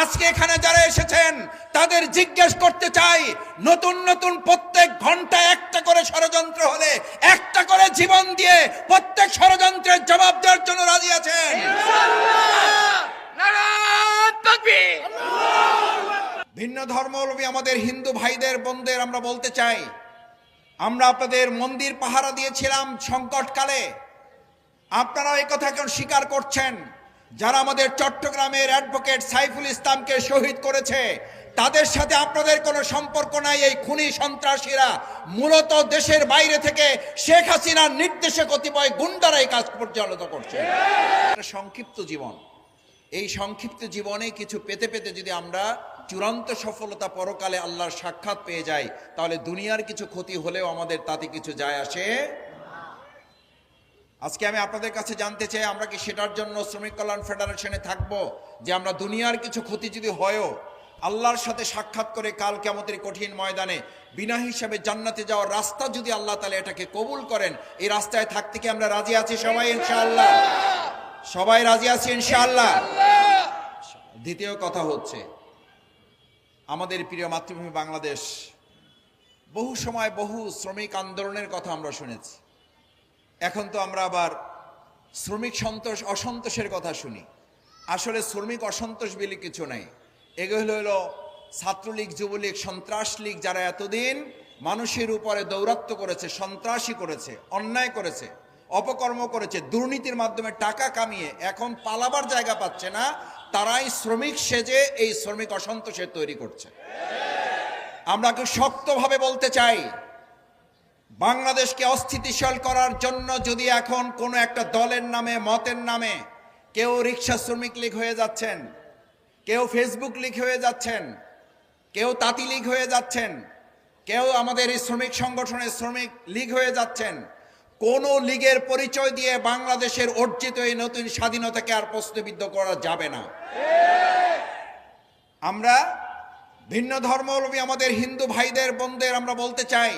আজকে এখানে যারা এসেছেন, তাদের জিজ্ঞেস করতে চাই, নতুন নতুন প্রত্যেক ঘণ্টা একটা করে ষড়যন্ত্র হলে, একটা করে জীবন দিয়ে প্রত্যেক ষড়যন্ত্রের জবাব দেওয়ার জন্য রাজি আছেন? ভিন্ন ধর্মাবলম্বী আমাদের হিন্দু ভাইদের, বোনদের আমরা বলতে চাই, আমরা আপনাদের মন্দির পাহারা দিয়েছিলাম সংকটকালে। আপনারা এই কথা এখন স্বীকার করছেন? যারা আমাদের চট্টগ্রামের অ্যাডভোকেট সাইফুল ইসলামকে শহীদ করেছে, তাদের সাথে আপনাদের কোনো সম্পর্ক নাই এই খুনি সন্ত্রাসীরা। মূলত দেশের বাইরে থেকে শেখ হাসিনার নির্দেশে কতিপয় গুন্ডারা এই কাজ পরিচালিত করছে। সংক্ষিপ্ত জীবন। এই সংক্ষিপ্ত জীবনে কিছু পেতে পেতে যদি আমরা চূড়ান্ত সফলতা পরকালে আল্লাহর সাক্ষাৎ পেয়ে যাই, তাহলে দুনিয়ার কিছু ক্ষতি হলেও আমাদের তাতে কিছু যায় আসে আজকে আমি আপনাদের কাছে জানতে চাই, আমরা কি সেটার জন্য শ্রমিক কল্যাণ ফেডারেশনে থাকব? যে আমরা দুনিয়ার কিছু ক্ষতি যদি হয়ও, আল্লাহর সাথে সাক্ষাৎ করে কাল কেমতের কঠিন ময়দানে বিনা হিসাবে জান্নাতে যাওয়ার রাস্তা যদি আল্লাহ তালা এটাকে কবুল করেন, এই রাস্তায় থাকতে কি আমরা রাজি আছি সবাই, ইনশাআল্লাহ? সবাই রাজি আছি, ইনশাআল্লাহ? দ্বিতীয় কথা হচ্ছে, আমাদের প্রিয় মাতৃভূমি বাংলাদেশ, বহু সময় বহু শ্রমিক আন্দোলনের কথা আমরা শুনেছি। এখন তো আমরা আবার শ্রমিক সন্তোষ, অসন্তোষের কথা শুনি। আসলে শ্রমিক অসন্তোষ বলে কিছু নাই। এগুলো হলো ছাত্রলীগ, যুবলীগ সন্ত্রাস লীগ যারা এতদিন মানুষের উপরে দৌরাত্ম করেছে সন্ত্রাসী করেছে, অন্যায় করেছে, অপকর্ম করেছে, দুর্নীতির মাধ্যমে টাকা কামিয়ে এখন পালাবার জায়গা পাচ্ছে না, তারাই শ্রমিক সেজে এই শ্রমিক অসন্তোষের তৈরি করছে। আমরা খুব শক্তভাবে বলতে চাই বাংলাদেশকে অস্থিতিশীল করার জন্য যদি এখন কোনো একটা দলের নামে, মতের নামে কেউ রিক্সা শ্রমিক লীগ হয়ে যাচ্ছেন, কেউ ফেসবুক লীগ হয়ে যাচ্ছেন, কেউ তাঁতি লীগ হয়ে যাচ্ছেন, কেউ আমাদের এই শ্রমিক সংগঠনের শ্রমিক লীগ হয়ে যাচ্ছেন, কোন লীগের পরিচয় দিয়ে বাংলাদেশের অর্জিত এই নতুন স্বাধীনতাকে আর প্রশ্নবিদ্ধ করা যাবে না। আমরা ভিন্ন ধর্মাবলম্বী আমাদের হিন্দু ভাইদের, বোনদের আমরা বলতে চাই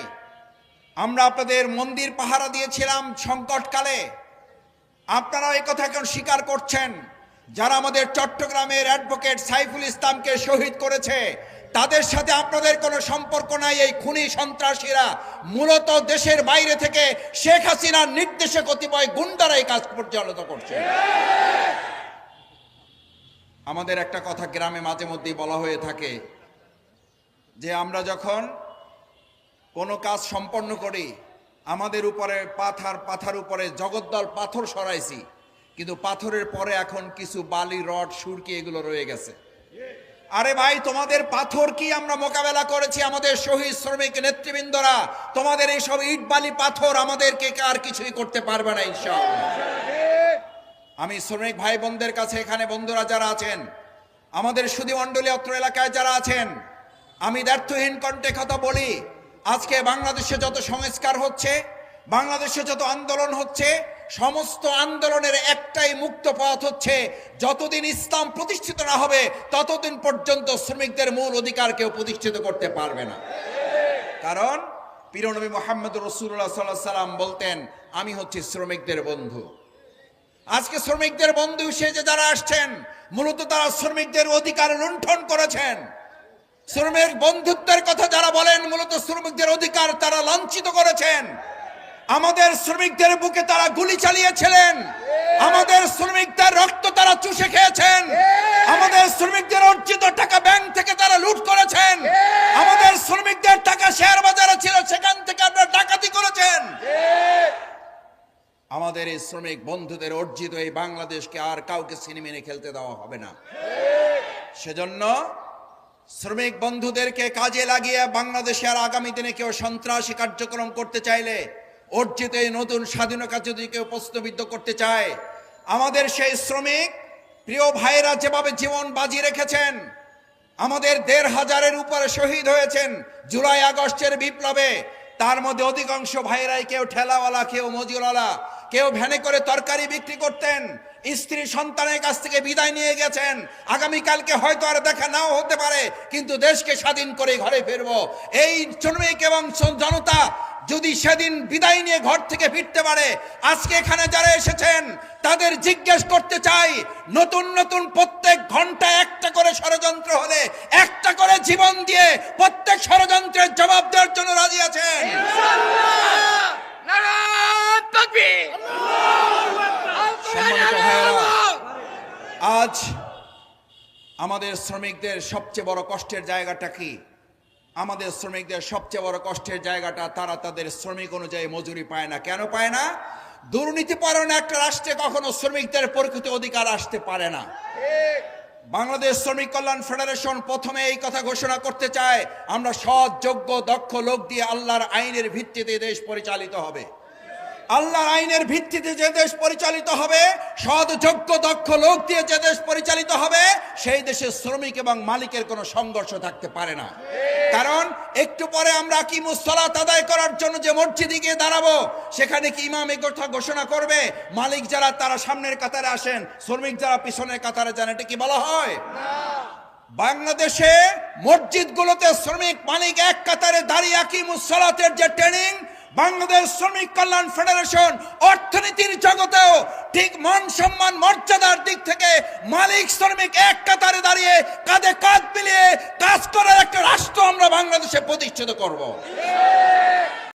আমরা আপনাদের মন্দির পাহারা দিয়েছিলাম সংকটকালে। আপনারা এই কথা এখন স্বীকার করছেন? যারা আমাদের চট্টগ্রামের অ্যাডভোকেট সাইফুল ইসলামকে শহীদ করেছে, তাদের সাথে আপনাদের কোনো সম্পর্ক নাই এই খুনি সন্ত্রাসীরা। মূলত দেশের বাইরে থেকে শেখ হাসিনার নির্দেশে কতিপয় গুন্ডারা এই কাজ পরিচালিত করছে। আমাদের একটা কথা গ্রামে মাঝে মধ্যেই বলা হয়ে থাকে যে আমরা যখন কোনো কাজ সম্পন্ন করি, আমাদের উপরে পাথার পাথার উপরে জগদ্দল পাথর সরাইছি, কিন্তু পাথরের পরে এখন কিছু বালি, রড, সুরকি এগুলো রয়ে গেছে। আরে ভাই, তোমাদের পাথর কি আমরা মোকাবেলা করেছি আমাদের শহীদ শ্রমিক নেতৃবৃন্দরা? তোমাদের এই সব ইট বালি পাথর আমাদেরকে আর কিছুই করতে পারবে না, ইনশাআল্লাহ। আমি শ্রমিক ভাই বোনদের কাছে এখানে বন্ধুরা যারা আছেন, আমাদের সুদী মণ্ডলী অত্র এলাকায় যারা আছেন, আমি দ্ব্যর্থহীন কণ্ঠে কথা বলি আজকে বাংলাদেশে যত সংস্কার হচ্ছে, বাংলাদেশে যত আন্দোলন হচ্ছে, সমস্ত আন্দোলনের একটাই মুক্ত পথ হচ্ছে, যতদিন ইসলাম প্রতিষ্ঠিত না হবে, ততদিন পর্যন্ত শ্রমিকদের মূল অধিকার কেউ প্রতিষ্ঠিত করতে পারবে না। কারণ পীরনবী মোহাম্মদ রসুল্লাহ সাল্লাহ সাল্লাম বলতেন, আমি হচ্ছি শ্রমিকদের বন্ধু। আজকে শ্রমিকদের বন্ধু সেজে যারা আসছেন, মূলত তারা শ্রমিকদের অধিকার লুণ্ঠন করেছেন। শ্রমিক বন্ধুত্বের কথা যারা বলেন, মূলত শ্রমিকদের অধিকার তারা লাঞ্ছিত করেছেন। আমাদের শ্রমিকদের বুকে তারা গুলি চালিয়েছিলেন। আমাদের শ্রমিকদের রক্ত তারা চুষে খেয়েছেন। আমাদের শ্রমিকদের অর্জিত টাকা ব্যাংক থেকে তারা লুট করেছেন। আমাদের শ্রমিকদের টাকা শেয়ার বাজারে ছিল, সেখান থেকে আপনারা ডাকাতি করেছেন। আমাদের এই শ্রমিক বন্ধুদের অর্জিত এই বাংলাদেশকে আর কাউকে সিনেমেনে খেলতে দেওয়া হবে না। সেজন্য শ্রমিক বন্ধুদেরকে কাজে লাগিয়ে বাংলাদেশে আর আগামী দিনে কেউ সন্ত্রাসী কার্যক্রম করতে চাইলে অর্জিত এই নতুন স্বাধীনতা যদি কেউ প্রশ্নবিদ্ধ করতে চায়, আমাদের সেই শ্রমিক, প্রিয় ভাইয়েরা যেভাবে জীবন বাজি রেখেছেন, আমাদের দেড় হাজারের উপরে শহীদ হয়েছেন জুলাই আগস্টের বিপ্লবে তার মধ্যে অধিকাংশ ভাইরাই কেউ ঠেলাওয়ালা, কেউ মজুরওয়ালা, কেউ ভ্যানে করে তরকারি বিক্রি করতেন, স্ত্রী সন্তানের কাছ থেকে বিদায় নিয়ে গেছেন। আগামীকালকে হয়তো আর দেখা নাও হতে পারে, কিন্তু দেশকে স্বাধীন করে ঘরে ফিরবো। এই শ্রমিক এবং জনতা যদি সেদিন বিদায় নিয়ে ঘর থেকে ফিরতে পারে আজকে এখানে যারা এসেছেন তাদের জিজ্ঞেস করতে চাই নতুন নতুন প্রত্যেক ঘণ্টা একটা করে ষড়যন্ত্র হলে একটা করে জীবন দিয়ে প্রত্যেক ষড়যন্ত্রের জবাব দেওয়ার জন্য রাজি আছেন? আজ আমাদের শ্রমিকদের সবচেয়ে বড় কষ্টের জায়গাটা কি? আমাদের শ্রমিকদের সবচেয়ে বড় কষ্টের জায়গাটা, তারা তাদের শ্রমিক অনুযায়ী মজুরি পায় না। কেন পায় না? দুর্নীতি পালন একটা রাষ্ট্রে কখনো শ্রমিকদের প্রকৃত অধিকার আসতে পারে না। বাংলাদেশ শ্রমিক কল্যাণ ফেডারেশন প্রথমে এই কথা ঘোষণা করতে চায়, আমরা সৎ, যোগ্য, দক্ষ লোক দিয়ে আল্লাহর আইনের ভিত্তিতে দেশ পরিচালিত হবে। আল্লাহর আইনের ভিত্তিতে যে দেশ পরিচালিত হবে, সৎ, যোগ্য, দক্ষ লোক দিয়ে যে দেশ পরিচালিত হবে, সেই দেশে শ্রমিক এবং মালিকের কোনো সংঘর্ষ থাকতে পারে না। কারণ একটু পরে আমরা কি মুসলাত আদায় করার জন্য যে মসজিদে গিয়ে দাঁড়াবো, সেখানে কি ইমাম এই কথা ঘোষণা করবে? মালিক যারা, তারা সামনের কাতারে আসেন, শ্রমিক যারা পিছনের কাতারে যান, এটা কি বলা হয়? বাংলাদেশে মসজিদগুলোতে শ্রমিক মালিক এক কাতারে দাঁড়িয়ে আকি মুসলাতের যে ট্রেনিং বাংলাদেশ শ্রমিক কল্যাণ ফেডারেশন অর্থনীতির জগতেও ঠিক মান সম্মান, মর্যাদার দিক থেকে মালিক, শ্রমিক এক কাতারে দাঁড়িয়ে কাঁধে কাঁধ মিলিয়ে কাজ করার একটা রাষ্ট্র আমরা বাংলাদেশে প্রতিষ্ঠিত করব।